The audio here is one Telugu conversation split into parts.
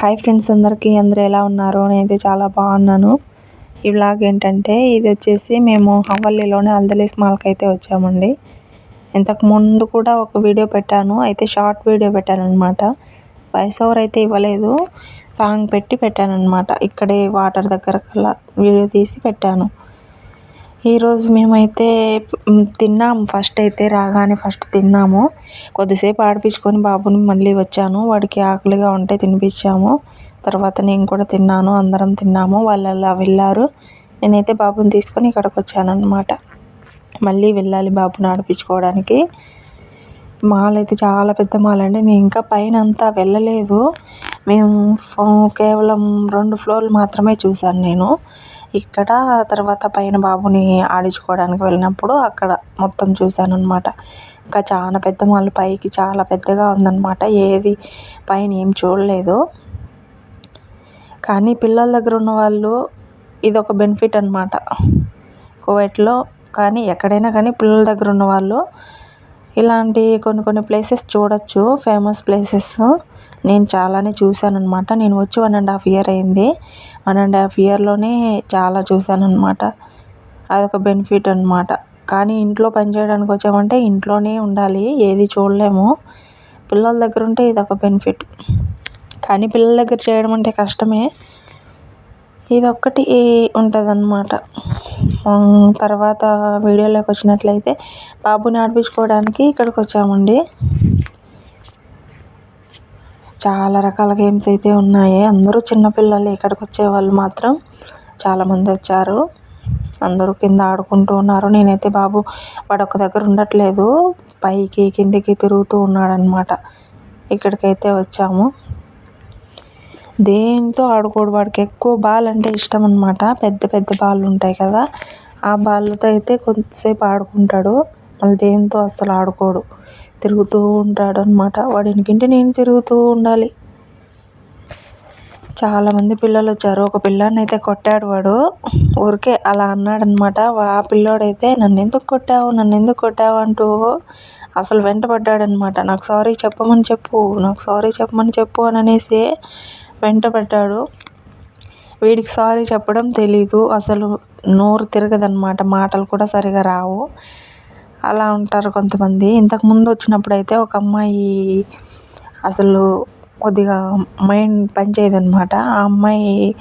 హాయ్ ఫ్రెండ్స్ అందరికీ అందరూ ఎలా ఉన్నారు? నేనైతే చాలా బాగున్నాను. ఈ వ్లాగ్ ఏంటంటే ఇది వచ్చేసి మేము హవల్లిలోనే అల్దలేస్ మాల్కి అయితే వచ్చామండి. ఇంతకు ముందు కూడా ఒక వీడియో పెట్టాను. అయితే షార్ట్ వీడియో పెట్టాను అనమాట వాయిస్ ఓవర్ అయితే ఇవ్వలేదు. సాంగ్ పెట్టి పెట్టాను అనమాట ఇక్కడే వాటర్ దగ్గర కల్లా వీడియో తీసి పెట్టాను. ఈరోజు మేమైతే తిన్నాము. ఫస్ట్ అయితే రాగానే ఫస్ట్ తిన్నాము. కొద్దిసేపు ఆడిపించుకొని బాబుని మళ్ళీ వచ్చాను. వాడికి ఆకలిగా ఉంటే తినిపించాము. తర్వాత నేను కూడా తిన్నాను. అందరం తిన్నాము. వాళ్ళు అలా వెళ్ళారు? నేనైతే బాబుని తీసుకొని ఇక్కడికి వచ్చాను అనమాట మళ్ళీ వెళ్ళాలి బాబుని ఆడిపించుకోవడానికి. మాల్ అయితే చాలా పెద్ద మాల్ అండి. నేను ఇంకా పైన అంతా వెళ్ళలేదు. మేము కేవలం రెండు ఫ్లోర్లు మాత్రమే చూశాను నేను. ఇక్కడ తర్వాత పైన బాబుని ఆడించుకోవడానికి వెళ్ళినప్పుడు అక్కడ మొత్తం చూశాను అనమాట ఇంకా చాలా పెద్ద మాల్ పైకి చాలా పెద్దగా ఉందన్నమాట. ఏది పైన ఏం చూడలేదు. కానీ పిల్లల దగ్గర ఉన్న వాళ్ళు ఇది ఒక బెనిఫిట్ అనమాట కువైట్లో కానీ ఎక్కడైనా కానీ పిల్లల దగ్గర ఉన్న వాళ్ళు ఇలాంటి కొన్ని కొన్ని ప్లేసెస్ చూడొచ్చు ఫేమస్ ప్లేసెస్. నేను చాలానే చూశాను అనమాట నేను వచ్చి వన్ అండ్ హాఫ్ ఇయర్ అయింది. వన్ అండ్ హాఫ్ ఇయర్లోనే చాలా చూశాను అనమాట అదొక బెనిఫిట్ అనమాట కానీ ఇంట్లో పని చేయడానికి వచ్చామంటే ఇంట్లోనే ఉండాలి ఏది చూడలేము. పిల్లల దగ్గర ఉంటే ఇదొక బెనిఫిట్ కానీ పిల్లల దగ్గర చేయడం అంటే కష్టమే. ఇదొక్కటి ఉంటుంది అనమాట తర్వాత వీడియోలోకి వచ్చినట్లయితే బాబుని ఆడిపించుకోవడానికి ఇక్కడికి వచ్చామండి. చాలా రకాల గేమ్స్ అయితే ఉన్నాయి. అందరూ చిన్నపిల్లలు ఇక్కడికి వచ్చేవాళ్ళు మాత్రం చాలామంది వచ్చారు. అందరూ కింద ఆడుకుంటూ ఉన్నారు. నేనైతే బాబు వాడు ఒక దగ్గర ఉండట్లేదు. పైకి కిందికి తిరుగుతూ ఉన్నాడనమాట ఇక్కడికైతే వచ్చాము. దేంతో ఆడుకోడు వాడికి? ఎక్కువ బాల్ అంటే ఇష్టం అనమాట పెద్ద పెద్ద బాల్ ఉంటాయి కదా. ఆ బాల్తో అయితే కొంతసేపు ఆడుకుంటాడు. మళ్ళీ దేంతో అస్సలు ఆడుకోడు. తిరుగుతూ ఉంటాడు అనమాట వాడు వెనుకంటే నేను తిరుగుతూ ఉండాలి. చాలామంది పిల్లలు వచ్చారు ఒక పిల్లాన్ని అయితే కొట్టాడు వాడు. ఊరికే అలా అన్నాడనమాట ఆ పిల్లోడైతే నన్ను ఎందుకు కొట్టావు నన్ను ఎందుకు కొట్టావు అంటూ అసలు వెంటపడ్డాడనమాట నాకు సారీ చెప్పమని చెప్పు నాకు సారీ చెప్పమని చెప్పు అని అనేసి వెంటపడ్డాడు. వీడికి సారీ చెప్పడం తెలీదు. అసలు నోరు తిరగదనమాట మాటలు కూడా సరిగా రావు. అలా ఉంటారు కొంతమంది. ఇంతకుముందు వచ్చినప్పుడు అయితే ఒక అమ్మాయి అసలు కొద్దిగా మైండ్ పనిచేయదనమాట ఆ అమ్మాయి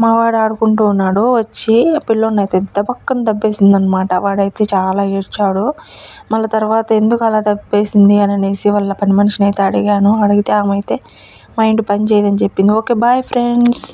మావాడు ఆడుకుంటూ ఉన్నాడు. వచ్చి పిల్లోడిని అయితే దబక్కన దబ్బేసిందనమాట వాడైతే చాలా ఏడ్చాడు. మళ్ళీ తర్వాత ఎందుకు అలా దబ్బేసింది అని అనేసి వాళ్ళ పని మనిషిని అయితే అడిగాను. అడిగితే ఆమె అయితే మైండ్ పని చేయదని చెప్పింది. Okay bye friends.